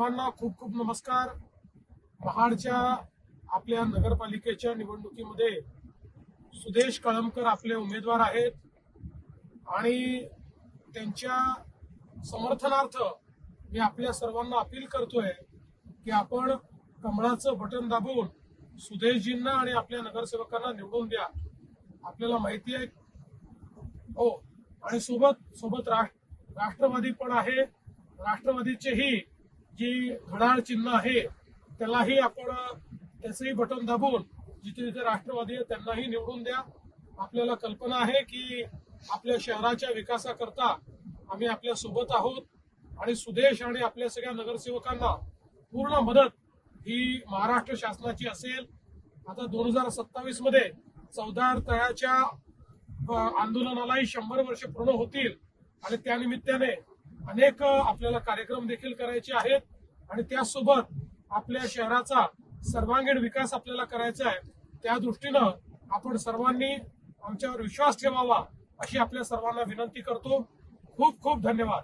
सर्वांना खूप खूप नमस्कार. महाडच्या आपल्या नगरपालिकेच्या निवडणुकीमध्ये सुदेश कळमकर आपले उमेदवार आहेत. आणि त्यांच्या समर्थनार्थ मी आपल्या सर्वांना अपील करतोय की आपण कमळाचं बटन दाबून सुदेशजींना आणि आपल्या नगरसेवकांना निवडून द्या. आपल्याला माहिती आहे. हो आणि सोबत सोबत राष्ट्र राष्ट्रवादी पण आहे. राष्ट्रवादीचेही जी घड्याळ चिन्ह आहे त्यालाही आपण त्याचंही बटन दाबून जिथे जिथे राष्ट्रवादी आहे त्यांनाही निवडून द्या. आपल्याला कल्पना आहे की आपल्या शहराच्या विकासाकरता आम्ही आपल्यासोबत आहोत आणि सुदेश आणि आपल्या सगळ्या नगरसेवकांना पूर्ण मदत ही महाराष्ट्र शासनाची असेल. आता दोन हजार सत्तावीसमध्ये चौदार तळाच्या आंदोलनालाही शंभर वर्ष पूर्ण होतील आणि त्यानिमित्ताने अनेक आपल्याला कार्यक्रम देखील करायचे आहेत. आणि त्यासोबत आपल्या शहराचा सर्वांगीण विकास आपल्याला करायचा आहे. त्या दृष्टीनं आपण सर्वांनी आमच्यावर विश्वास ठेवावा अशी आपल्या सर्वांना विनंती करतो. खूप खूप धन्यवाद.